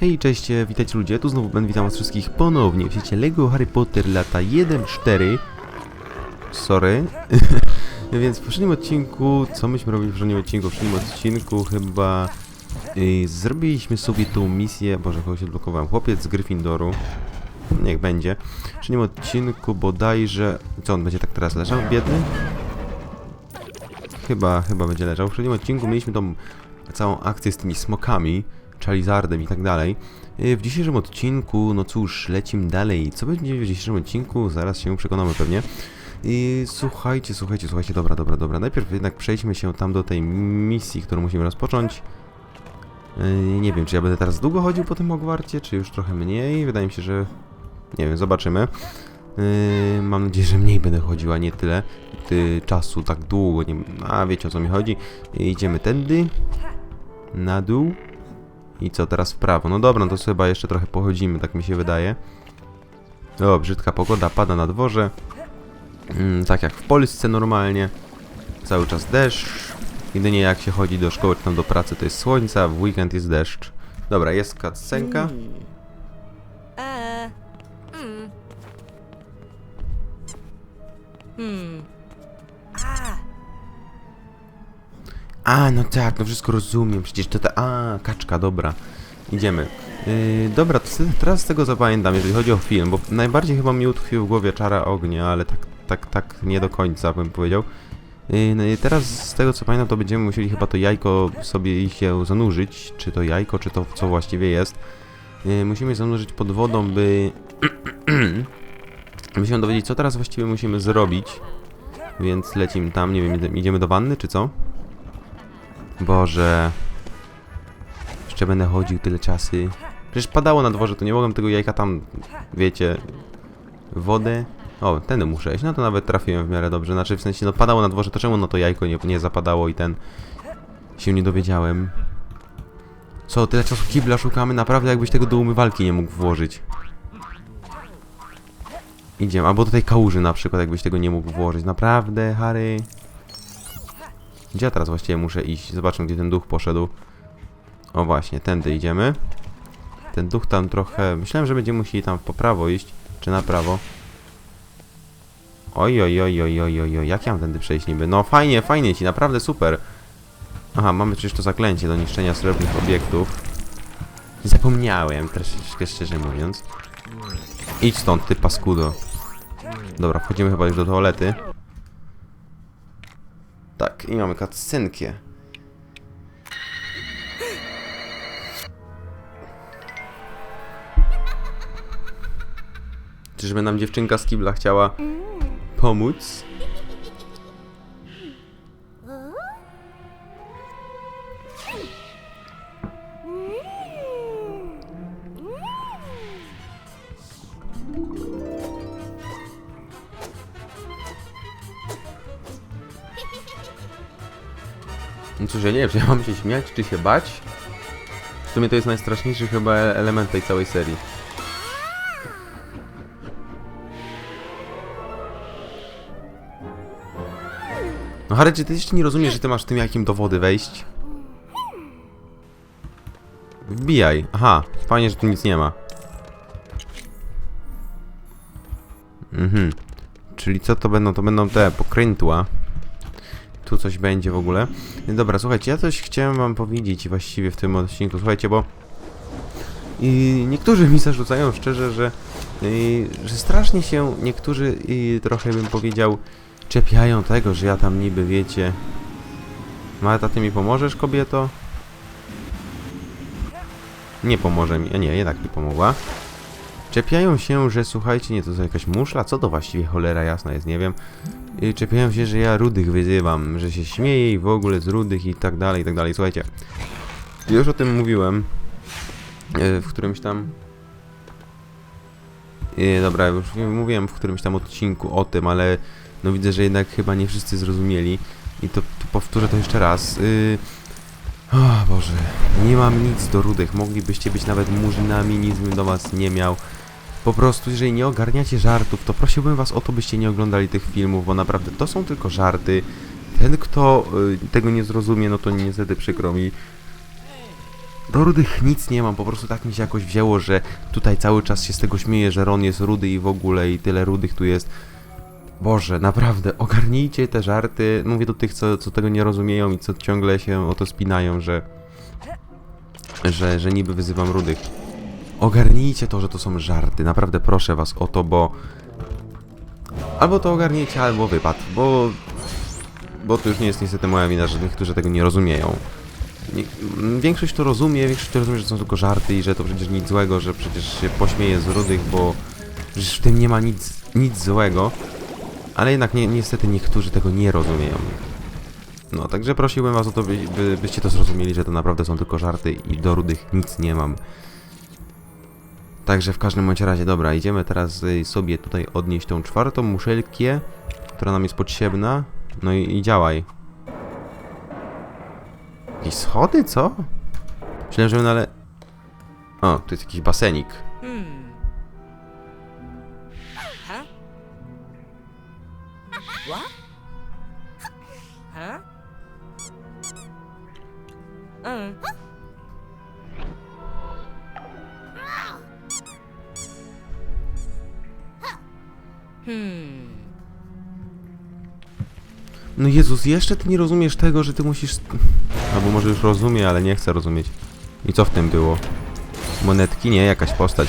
Hej, cześć, e, witajcie ludzie, tu znowu Ben, witam was wszystkich ponownie w świecie LEGO Harry Potter lata 1-4 Sorry. Więc w poprzednim odcinku, co myśmy robili w poprzednim odcinku? W poprzednim odcinku chyba y, zrobiliśmy sobie tą misję, boże, kogoś odblokowałem, chłopiec z Gryffindoru. Niech będzie. W poprzednim odcinku bodajże, co on będzie tak teraz leżał, biedny? Chyba, chyba będzie leżał. W poprzednim odcinku mieliśmy tą całą akcję z tymi smokami, Charizardem i tak dalej. Yy, W dzisiejszym odcinku, no cóż, lecimy dalej. Co będzie w dzisiejszym odcinku? Zaraz się przekonamy pewnie. I słuchajcie, słuchajcie, słuchajcie, dobra, dobra, dobra. Najpierw jednak przejdźmy się tam do tej misji, którą musimy rozpocząć. Yy, Nie wiem, czy ja będę teraz długo chodził po tym Hogwarcie, czy już trochę mniej. Wydaje mi się, że... Nie wiem, zobaczymy. Yy, mam nadzieję, że mniej będę chodził, a nie tyle ty, czasu tak długo. Nie, a wiecie o co mi chodzi. Idziemy tędy. Na dół. I co teraz w prawo? No dobra, no to chyba jeszcze trochę pochodzimy, tak mi się wydaje. O, brzydka pogoda, pada na dworze. Mm, tak jak w Polsce normalnie. Cały czas deszcz. Jedynie jak się chodzi do szkoły czy tam do pracy to jest słońce, w weekend jest deszcz. Dobra, jest cutscenka. E. Hmm. A, no tak, no wszystko rozumiem, przecież to ta... A, kaczka, dobra. Idziemy. Yy, dobra, to teraz z tego co pamiętam, jeżeli chodzi o film, bo najbardziej chyba mi utkwił w głowie Czara Ognia, ale tak, tak, tak nie do końca bym powiedział. Yy, no teraz z tego co pamiętam, to będziemy musieli chyba to jajko sobie się zanurzyć, czy to jajko, czy to co właściwie jest. Yy, musimy zanurzyć pod wodą, by... by się dowiedzieć, co teraz właściwie musimy zrobić. Więc lecimy tam, nie wiem, idziemy do wanny, czy co? Boże. Jeszcze będę chodził tyle czasy. Przecież padało na dworze, to nie mogłem tego jajka tam, wiecie, wodę. O, tędy muszę iść. No to nawet trafiłem w miarę dobrze. Znaczy, w sensie, no padało na dworze, to czemu no to jajko nie, nie zapadało i ten... się nie dowiedziałem. Co, tyle czasu kibla szukamy? Naprawdę jakbyś tego do umywalki nie mógł włożyć. Idziemy, albo do tej kałuży na przykład, jakbyś tego nie mógł włożyć. Naprawdę, Harry? Gdzie ja teraz właściwie muszę iść? Zobaczmy, gdzie ten duch poszedł. O właśnie, tędy idziemy. Ten duch tam trochę... Myślałem, że będziemy musieli tam po prawo iść. Czy na prawo. Oj, oj, oj, oj, oj, oj, oj. Jak ja mam tędy przejść niby? No fajnie, fajnie ci, naprawdę super. Aha, mamy przecież to zaklęcie do niszczenia srebrnych obiektów. Zapomniałem, troszeczkę szczerze mówiąc. Idź stąd, ty paskudo. Dobra, wchodzimy chyba już do toalety. Tak, i mamy cutscenkę. Czyżby nam dziewczynka z kibla chciała pomóc? Ja nie wiem, czy ja mam się śmiać, czy się bać? W sumie to jest najstraszniejszy chyba element tej całej serii. No Harry, czy ty jeszcze nie rozumiesz, że ty masz tym jakim do wody wejść? Wbijaj. Aha, fajnie, że tu nic nie ma. Mhm. Czyli co to będą? To będą te pokrętła. Tu coś będzie w ogóle. Dobra, słuchajcie, ja coś chciałem wam powiedzieć właściwie w tym odcinku. Słuchajcie, bo i niektórzy mi zarzucają szczerze, że, y, że strasznie się niektórzy y, trochę bym powiedział czepiają tego, że ja tam niby wiecie. Marta, ty mi pomożesz, kobieto? Nie pomoże mi, a nie, jednak mi pomogła. Czepiają się, że słuchajcie, nie, to jest jakaś muszla, co to właściwie cholera jasna jest, nie wiem. I czepiają się, że ja rudych wyzywam, że się śmieję i w ogóle z rudych i tak dalej, i tak dalej. Słuchajcie, już o tym mówiłem e, w którymś tam... E, dobra, już mówiłem w którymś tam odcinku o tym, ale no widzę, że jednak chyba nie wszyscy zrozumieli. I to, to powtórzę to jeszcze raz. Yy... O Boże, nie mam nic do rudych. Moglibyście być nawet murzynami, nic bym do was nie miał. Po prostu, jeżeli nie ogarniacie żartów, to prosiłbym was o to, byście nie oglądali tych filmów, bo naprawdę to są tylko żarty. Ten, kto y, tego nie zrozumie, no to niestety przykro mi. Do rudych nic nie mam, po prostu tak mi się jakoś wzięło, że tutaj cały czas się z tego śmieję, że Ron jest rudy i w ogóle i tyle rudych tu jest. Boże, naprawdę, ogarnijcie te żarty. Mówię do tych, co, co tego nie rozumieją i co ciągle się o to spinają, że, że, że niby wyzywam rudych. Ogarnijcie to, że to są żarty. Naprawdę proszę was o to, bo albo to ogarniecie, albo wypad, bo bo to już nie jest niestety moja wina, że niektórzy tego nie rozumieją. Nie, większość to rozumie, większość to rozumie, że są tylko żarty i że to przecież nic złego, że przecież się pośmieje z rudych, bo przecież w tym nie ma nic, nic złego. Ale jednak nie, niestety niektórzy tego nie rozumieją. No, także prosiłbym was o to, by, by, byście to zrozumieli, że to naprawdę są tylko żarty i do rudych nic nie mam. Także w każdym bądź razie, dobra, idziemy teraz sobie tutaj odnieść tą czwartą muszelkię, która nam jest potrzebna. No i, i działaj. Jakieś schody, co? Myślałem, że my ale... O, tu jest jakiś basenik. Hmm. No Jezus, jeszcze ty nie rozumiesz tego, że ty musisz... Albo może już rozumie, ale nie chce rozumieć. I co w tym było? Monetki? Nie, jakaś postać.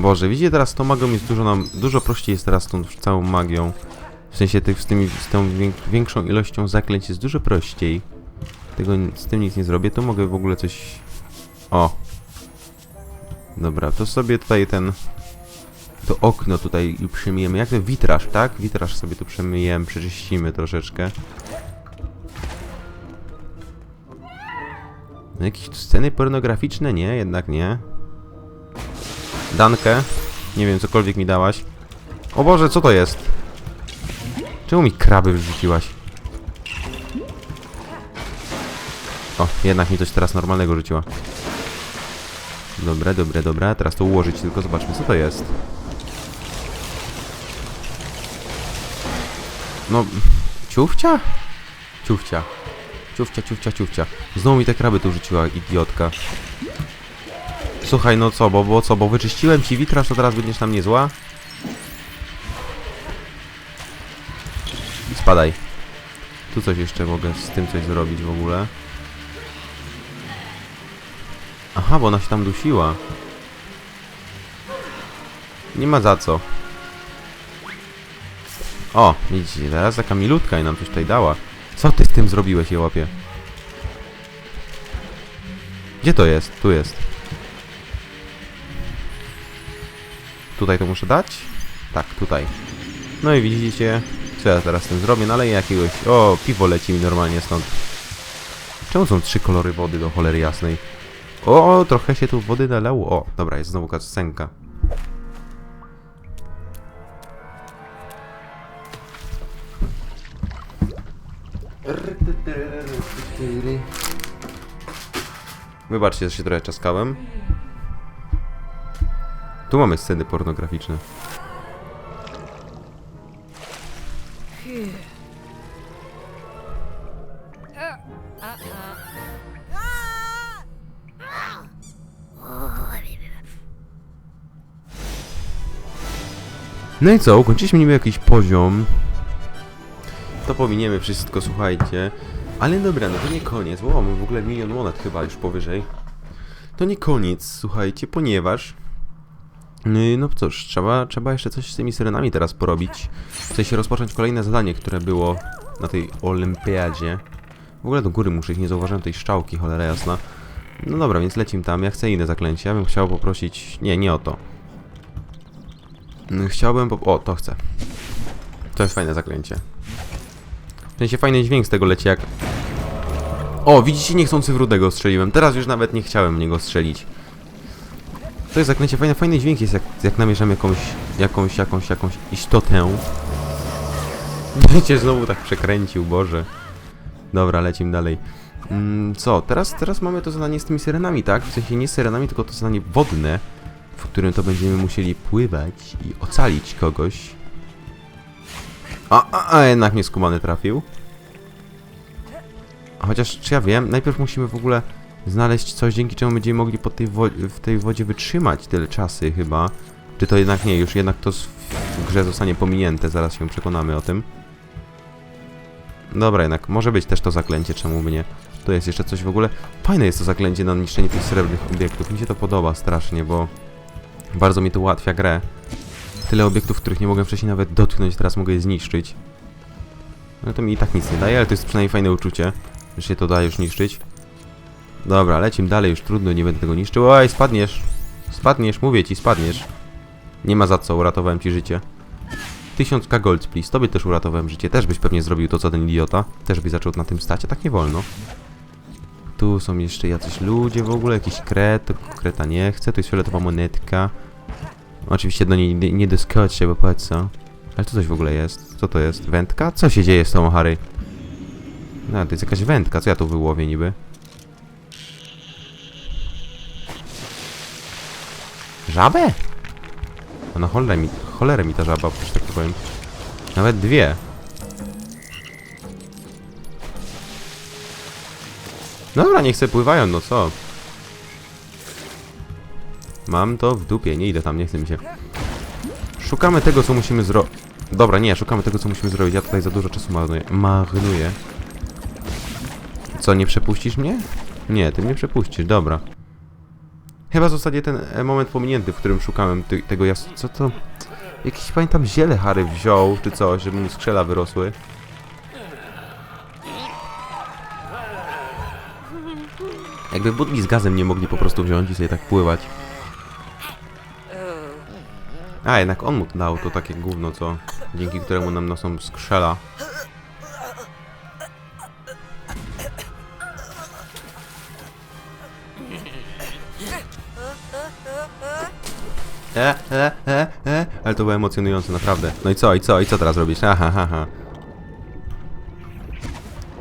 Boże, widzicie teraz tą magią jest dużo nam... Dużo prościej jest teraz tą całą magią. W sensie tych, z, tymi, z tą większą ilością zaklęć jest dużo prościej. Tego z tym nic nie zrobię, to mogę w ogóle coś... O! Dobra, to sobie tutaj ten... To okno tutaj przemijemy. Jak to? Witraż, tak? Witraż sobie tu przemyjemy, przeczyścimy troszeczkę. No jakieś sceny pornograficzne? Nie, jednak nie. Dankę. Nie wiem, cokolwiek mi dałaś. O Boże, co to jest? Czemu mi kraby wrzuciłaś? O, jednak mi coś teraz normalnego rzuciła. Dobre, dobre, dobre. Teraz to ułożyć, tylko zobaczmy, co to jest. No, ciufcia? Ciufcia. Ciufcia, ciufcia, ciufcia. Znowu mi te kraby tu rzuciła, idiotka. Słuchaj, no co, bo, bo co, bo wyczyściłem ci witraż, to teraz będziesz na mnie zła? Spadaj. Tu coś jeszcze mogę z tym coś zrobić w ogóle. Aha, bo ona się tam dusiła. Nie ma za co. O, widzicie, teraz taka milutka i nam coś tutaj dała. Co ty z tym zrobiłeś, je łapie? Gdzie to jest? Tu jest. Tutaj to muszę dać? Tak, tutaj. No i widzicie, co ja teraz z tym zrobię? Naleję jakiegoś... O, piwo leci mi normalnie stąd. Czemu są trzy kolory wody do cholery jasnej? O, trochę się tu wody nalało. O, dobra, jest znowu cutscenka. Wybaczcie, że się trochę czaskałem. Tu mamy sceny pornograficzne. No i co, ukończyliśmy niby jakiś poziom. To pominiemy wszystko, słuchajcie. Ale dobra, no to nie koniec. Wow, mamy w ogóle milion monet chyba już powyżej. To nie koniec, słuchajcie, ponieważ... Yy, No cóż, trzeba, trzeba jeszcze coś z tymi syrenami teraz porobić. W sensie rozpocząć kolejne zadanie, które było na tej olimpiadzie. W ogóle do góry muszę ich, nie zauważyłem tej szczałki, cholera jasna. No dobra, więc lecim tam. Ja chcę inne zaklęcie. Ja bym chciał poprosić... Nie, nie o to. Chciałbym po... O, to chcę. To jest fajne zaklęcie. Sensie fajny dźwięk z tego leci jak... O, widzicie, niechcący w rudego strzeliłem. Teraz już nawet nie chciałem w niego strzelić. To jest zaklęcie fajne, fajny dźwięk jest jak, jak namierzam jakąś, jakąś, jakąś, jakąś istotę. Wiecie, znowu tak przekręcił, Boże. Dobra, lecimy dalej. Mm, co, teraz, teraz mamy to zadanie z tymi syrenami, tak? W sensie nie z syrenami, tylko to zadanie wodne, w którym to będziemy musieli pływać i ocalić kogoś. A, a, a jednak mnie skumany trafił. Chociaż, czy ja wiem, najpierw musimy w ogóle znaleźć coś, dzięki czemu będziemy mogli pod tej w tej wodzie wytrzymać tyle czasy chyba. Czy to jednak nie, już jednak to w grze zostanie pominięte, zaraz się przekonamy o tym. Dobra, jednak może być też to zaklęcie, czemu by nie. Tu jest jeszcze coś w ogóle. Fajne jest to zaklęcie na niszczenie tych srebrnych obiektów. Mi się to podoba strasznie, bo bardzo mi to ułatwia grę. Tyle obiektów, których nie mogłem wcześniej nawet dotknąć, teraz mogę je zniszczyć. No to mi i tak nic nie daje, ale to jest przynajmniej fajne uczucie, że się to da już niszczyć. Dobra, lecim dalej, już trudno, nie będę tego niszczył. Oj, spadniesz! Spadniesz, mówię ci, spadniesz. Nie ma za co, uratowałem ci życie. 1000k gold, please. Tobie też uratowałem życie. Też byś pewnie zrobił to, co ten idiota. Też byś zaczął na tym stać, a tak nie wolno. Tu są jeszcze jacyś ludzie w ogóle, jakiś kret, kreta nie chce. Tu jest fioletowa monetka. Oczywiście do niej nie, nie doskoczę, bo po co? Ale tu coś w ogóle jest. Co to jest? Wędka? Co się dzieje z tą Harry? No, to jest jakaś wędka. Co ja tu wyłowię niby? Żabę? A na cholerę mi, cholerę mi ta żaba, że tak powiem. Nawet dwie. Dobra, niech se pływają, no co? Mam to w dupie, nie idę tam, nie chce mi się. Szukamy tego, co musimy zrobić. Dobra, nie, szukamy tego, co musimy zrobić. Ja tutaj za dużo czasu marnuję. Marnuję. Co, nie przepuścisz mnie? Nie, ty mnie przepuścisz, dobra. Chyba zostanie ten e, moment pominięty, w którym szukałem tego jas... Co to? Jakiś, pamiętam, ziele Harry wziął, czy coś, żeby mu skrzela wyrosły. Jakby budki z gazem nie mogli po prostu wziąć i sobie tak pływać. A, jednak on mu dał to takie gówno, co... Dzięki któremu nam nosą skrzela. E, e, e, e. Ale to było emocjonujące, naprawdę. No i co, i co, i co teraz robisz? Aha, ha, ha.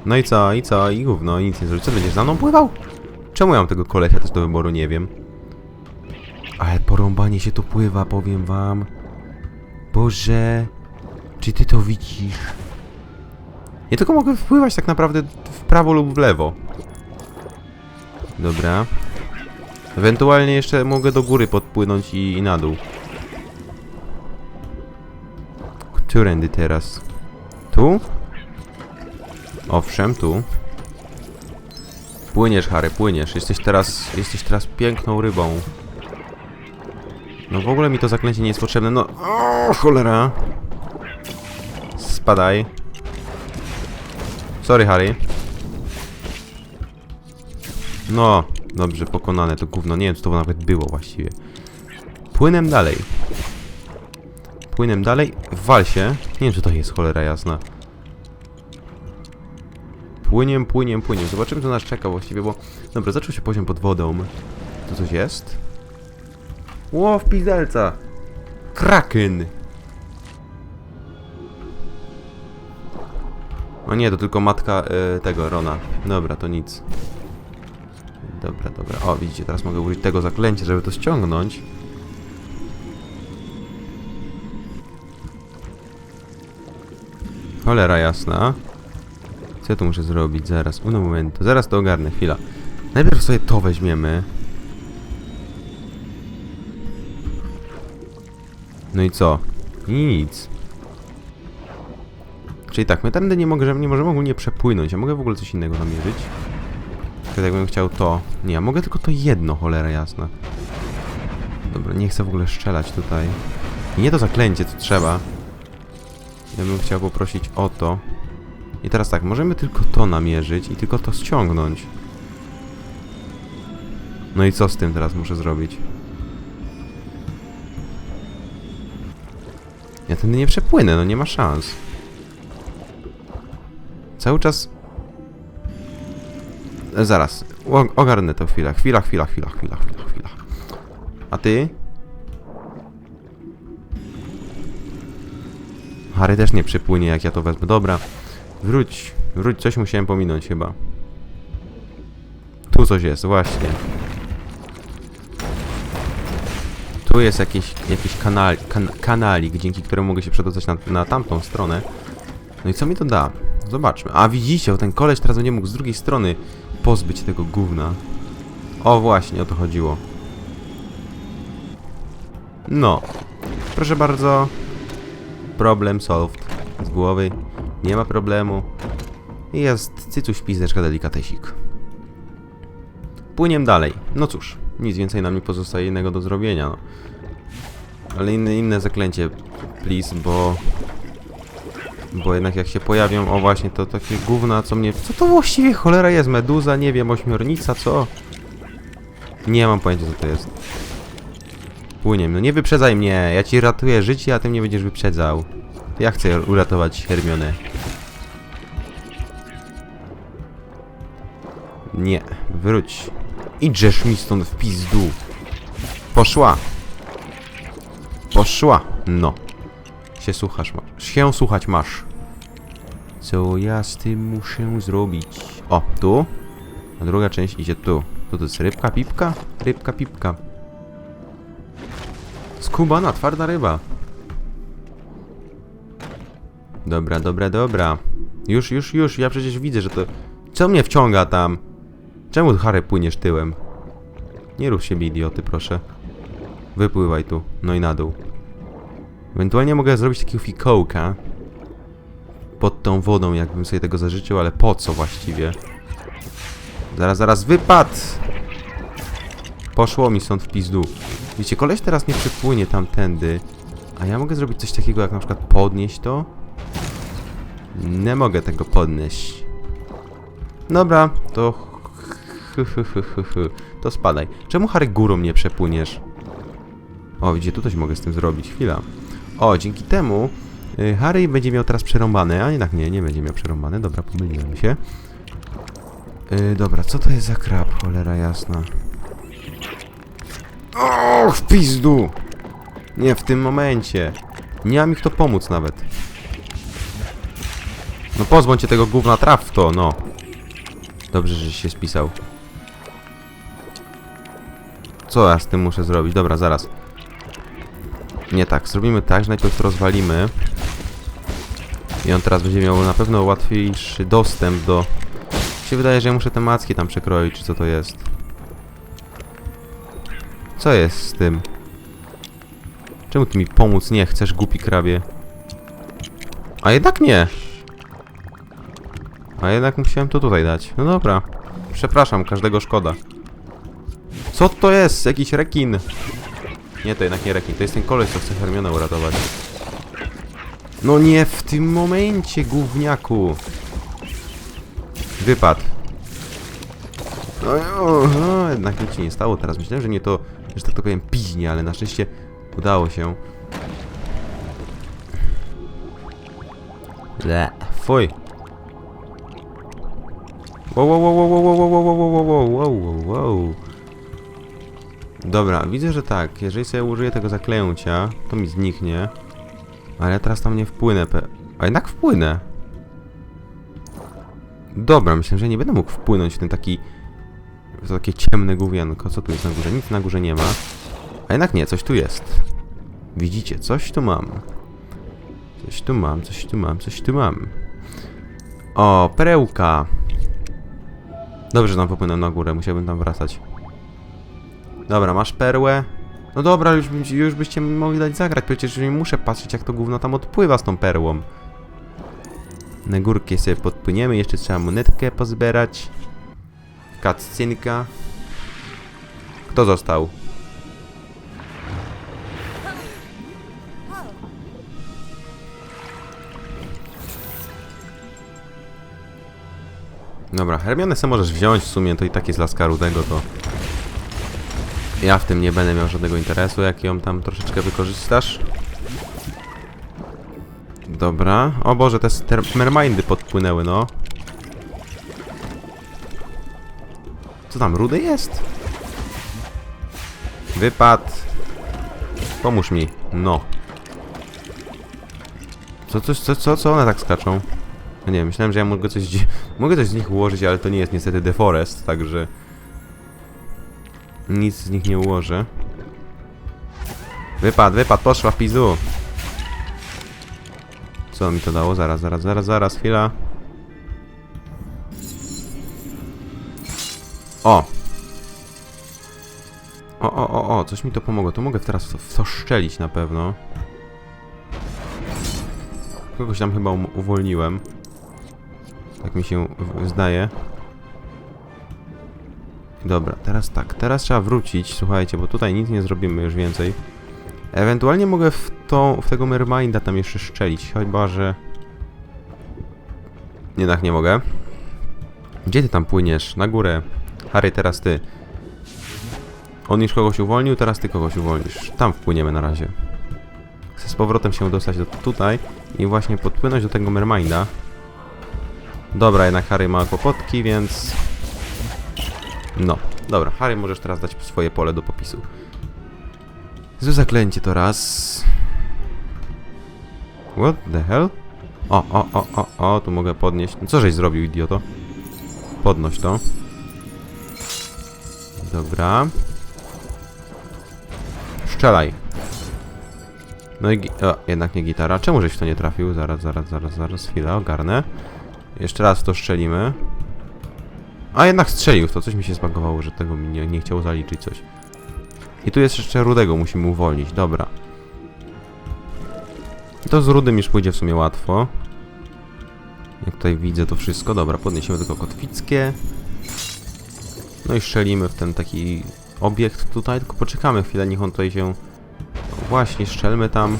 No i co, i co, i gówno, i nic nie zrobisz. Co, będziesz za mną pływał? Czemu ja mam tego kolesia też do wyboru, nie wiem. Ale porąbanie się tu pływa, powiem wam. Boże, czy ty to widzisz? Ja tylko mogę wpływać tak naprawdę w prawo lub w lewo. Dobra. Ewentualnie jeszcze mogę do góry podpłynąć i, i na dół. Którędy teraz? Tu? Owszem, tu. Płyniesz, Harry, płyniesz. Jesteś teraz, jesteś teraz piękną rybą. No w ogóle mi to zaklęcie nie jest potrzebne, no... O, cholera! Spadaj. Sorry, Harry. No, dobrze, pokonane to gówno. Nie wiem, co to nawet było właściwie. Płynę dalej. Płynę dalej. Wal się. Nie wiem, co to jest, cholera jasna. Płyniem, płyniem, płyniem. Zobaczymy, co nas czeka właściwie, bo... Dobra, zaczął się poziom pod wodą. Tu coś jest? Ło, w pizdelca! Kraken! O nie, to tylko matka y, tego, Rona. Dobra, to nic. Dobra, dobra. O, widzicie, teraz mogę użyć tego zaklęcia, żeby to ściągnąć. Cholera jasna. Co ja tu muszę zrobić? Zaraz, uno momento. Zaraz to ogarnę, chwila. Najpierw sobie to weźmiemy. No i co? Nic. Czyli tak, my tędy nie, mogę, nie możemy ogólnie przepłynąć. Ja mogę w ogóle coś innego namierzyć. Tylko jakbym chciał to... Nie, ja mogę tylko to jedno, cholera jasna. Dobra, nie chcę w ogóle strzelać tutaj. I nie to zaklęcie, co trzeba. Ja bym chciał poprosić o to. I teraz tak, możemy tylko to namierzyć i tylko to ściągnąć. No i co z tym teraz muszę zrobić? Tędy nie przepłynę, no nie ma szans. Cały czas... E, Zaraz, ogarnę to chwilę. Chwila, chwila, chwila, chwila, chwila, chwila. A ty? Harry też nie przypłynie, jak ja to wezmę. Dobra, wróć, wróć, coś musiałem pominąć chyba. Tu coś jest, właśnie. Tu jest jakiś, jakiś kanal, kan, kanalik, dzięki któremu mogę się przedostać na, na tamtą stronę. No i co mi to da? Zobaczmy. A widzicie, ten koleś teraz będzie mógł z drugiej strony pozbyć tego gówna. O, właśnie, o to chodziło. No. Proszę bardzo. Problem solved. Z głowy. Nie ma problemu. Jest cycuś pizdeczka delikatesik. Płyniem dalej. No cóż, nic więcej nam nie pozostaje innego do zrobienia, no. Ale inne, inne zaklęcie, please, bo... Bo jednak jak się pojawią, o właśnie, to takie gówna, co mnie... Co to właściwie cholera jest? Meduza? Nie wiem, ośmiornica, co? Nie mam pojęcia, co to jest. Płyniem, no nie wyprzedzaj mnie, ja ci ratuję życie, a ty mnie będziesz wyprzedzał. Ja chcę uratować Hermionę. Nie, wróć. Idżesz mi stąd w pizdu. Poszła. Poszła. No. Się słuchasz masz. Się słuchać masz. Co ja z tym muszę zrobić? O, tu. A druga część idzie tu. Tu to jest rybka, pipka? Rybka, pipka. Skubana, twarda ryba. Dobra, dobra, dobra. Już, już, już. Ja przecież widzę, że to... Co mnie wciąga tam? Czemu, Harry, płyniesz tyłem? Nie rób siebie idioty, proszę. Wypływaj tu. No i na dół. Ewentualnie mogę zrobić takiego fikołka. Pod tą wodą, jakbym sobie tego zażyczył, ale po co właściwie? Zaraz, zaraz, wypad! Poszło mi stąd w pizdu. Wiecie, koleś teraz nie przypłynie tamtędy. A ja mogę zrobić coś takiego, jak na przykład podnieść to? Nie mogę tego podnieść. Dobra, to... To spadaj. Czemu Harry górą nie przepłyniesz? O, widzicie, tu coś mogę z tym zrobić. Chwila. O, dzięki temu y, Harry będzie miał teraz przerąbane, a jednak nie, nie będzie miał przerąbane. Dobra, pomyliłem się. Y, dobra, co to jest za krab, cholera jasna. Och, w pizdu! Nie, w tym momencie. Nie ma mi kto pomóc nawet. No pozbądź się tego gówna, traf to, no. Dobrze, że się spisał. Co ja z tym muszę zrobić? Dobra, zaraz. Nie tak, zrobimy tak, że najpierw to rozwalimy. I on teraz będzie miał na pewno łatwiejszy dostęp do... Mi się wydaje, że ja muszę te macki tam przekroić, czy co to jest. Co jest z tym? Czemu ty mi pomóc nie chcesz, głupi krabie? A jednak nie! A jednak musiałem to tutaj dać. No dobra. Przepraszam, każdego szkoda. Co to jest? Jakiś rekin? Nie, to jednak nie rekin. To jest ten koleś, co chce Hermionę uratować. No nie w tym momencie, gówniaku. Wypad. No, no, no, jednak nic się nie stało teraz. Myślałem, że nie to, że tak to powiem, piźnie, ale na szczęście udało się. Le, fuj. Wow, wow, wow, wow, wow, wow, wow, wow, wow, wow, wow, wow. Dobra, widzę, że tak. Jeżeli sobie użyję tego zaklęcia, to mi zniknie. Ale ja teraz tam nie wpłynę. A jednak wpłynę. Dobra, myślę, że nie będę mógł wpłynąć w ten taki... W takie ciemne gówianko. Co tu jest na górze? Nic na górze nie ma. A jednak nie, coś tu jest. Widzicie, coś tu mam. Coś tu mam, coś tu mam, coś tu mam. O, perełka. Dobrze, że tam popłynąłem na górę, musiałbym tam wracać. Dobra, masz perłę. No dobra, już, już byście mogli dać zagrać, przecież nie muszę patrzeć jak to gówno tam odpływa z tą perłą. Na górkę sobie podpłyniemy, jeszcze trzeba monetkę pozbierać. Kacynka. Kto został? Dobra, Hermionę se możesz wziąć w sumie, to i tak jest laska rudego, to... Ja w tym nie będę miał żadnego interesu, jak ją tam troszeczkę wykorzystasz. Dobra. O Boże, te mermindy podpłynęły, no. Co tam, rudy jest? Wypad. Pomóż mi. No. Co, co, co, co, co one tak skaczą? Nie, myślałem, że ja mogę coś, mogę coś z nich ułożyć, ale to nie jest niestety The Forest, także... Nic z nich nie ułożę. Wypad, wypad, poszła w pizdu. Co mi to dało? Zaraz, zaraz, zaraz, zaraz, chwila. O! O, o, o, o, coś mi to pomogło. To mogę teraz w to, szczelić na pewno. Kogoś tam chyba um- uwolniłem. Tak mi się zdaje. Dobra, teraz tak. Teraz trzeba wrócić, słuchajcie, bo tutaj nic nie zrobimy już więcej. Ewentualnie mogę w, tą, w tego Merminda tam jeszcze szczelić, chyba że... Jednak nie mogę. Gdzie ty tam płyniesz? Na górę. Harry, teraz ty. On już kogoś uwolnił, teraz ty kogoś uwolnisz. Tam wpłyniemy na razie. Chcę z powrotem się dostać do tutaj i właśnie podpłynąć do tego Merminda. Dobra, jednak Harry ma kłopotki, więc... No, dobra. Harry, możesz teraz dać swoje pole do popisu. Złe zaklęcie to raz. What the hell? O, o, o, o, o, tu mogę podnieść. No co żeś zrobił, idioto? Podnoś to. Dobra. Strzelaj. No i... O, jednak nie gitara. Czemu żeś w to nie trafił? Zaraz, zaraz, zaraz, zaraz. Chwilę, ogarnę. Jeszcze raz to strzelimy. A jednak strzelił to. Coś mi się zbagowało, że tego mi nie, nie chciał zaliczyć coś. I tu jest jeszcze Rudego, musimy uwolnić. Dobra. To z Rudym już pójdzie w sumie łatwo. Jak tutaj widzę to wszystko. Dobra, podniesiemy tylko kotwickie. No i strzelimy w ten taki obiekt tutaj, tylko poczekamy chwilę, niech on tutaj się... No właśnie, strzelmy tam.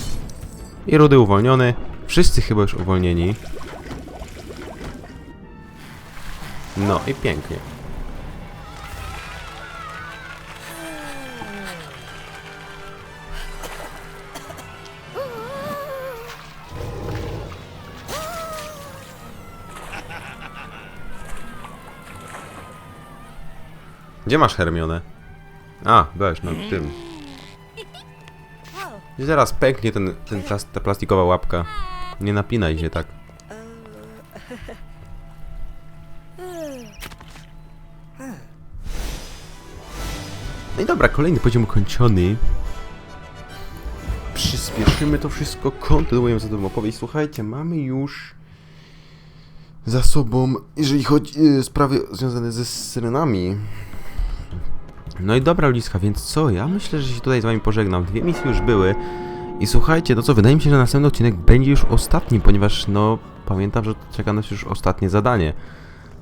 I Rudy uwolniony. Wszyscy chyba już uwolnieni. No i pięknie. Gdzie masz Hermionę? A, weź, na tym. I zaraz pęknie ten, ten ta plastikowa łapka. Nie napinaj się tak. Dobra, kolejny poziom ukończony. Przyspieszymy to wszystko, kontynuujemy za tą opowieść. Słuchajcie, mamy już za sobą, jeżeli chodzi o sprawy związane ze syrenami. No i dobra, Liska, więc co? Ja myślę, że się tutaj z wami pożegnam. Dwie misje już były. I słuchajcie, no co, wydaje mi się, że następny odcinek będzie już ostatni, ponieważ no pamiętam, że czeka nas już ostatnie zadanie.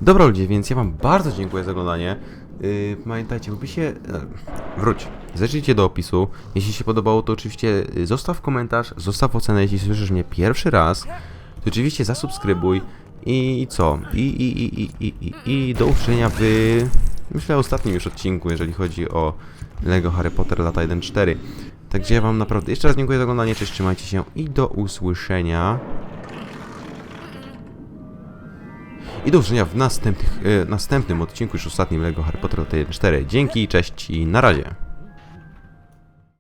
Dobra ludzie, więc ja wam bardzo dziękuję za oglądanie. Yy, pamiętajcie, w opisie... E, wróć. Zajrzyjcie do opisu. Jeśli się podobało, to oczywiście y, zostaw komentarz, zostaw ocenę, jeśli słyszysz mnie pierwszy raz. To oczywiście zasubskrybuj. I co? I, i, i, i, i, i, i do usłyszenia w... Myślę ostatnim już odcinku, jeżeli chodzi o Lego Harry Potter lata 1-4. Także ja wam naprawdę jeszcze raz dziękuję za oglądanie, cześć, trzymajcie się i do usłyszenia. I do usłyszenia w następnych, e, następnym odcinku, już ostatnim Lego Harry Potter lata 1-4. Dzięki, cześć i na razie.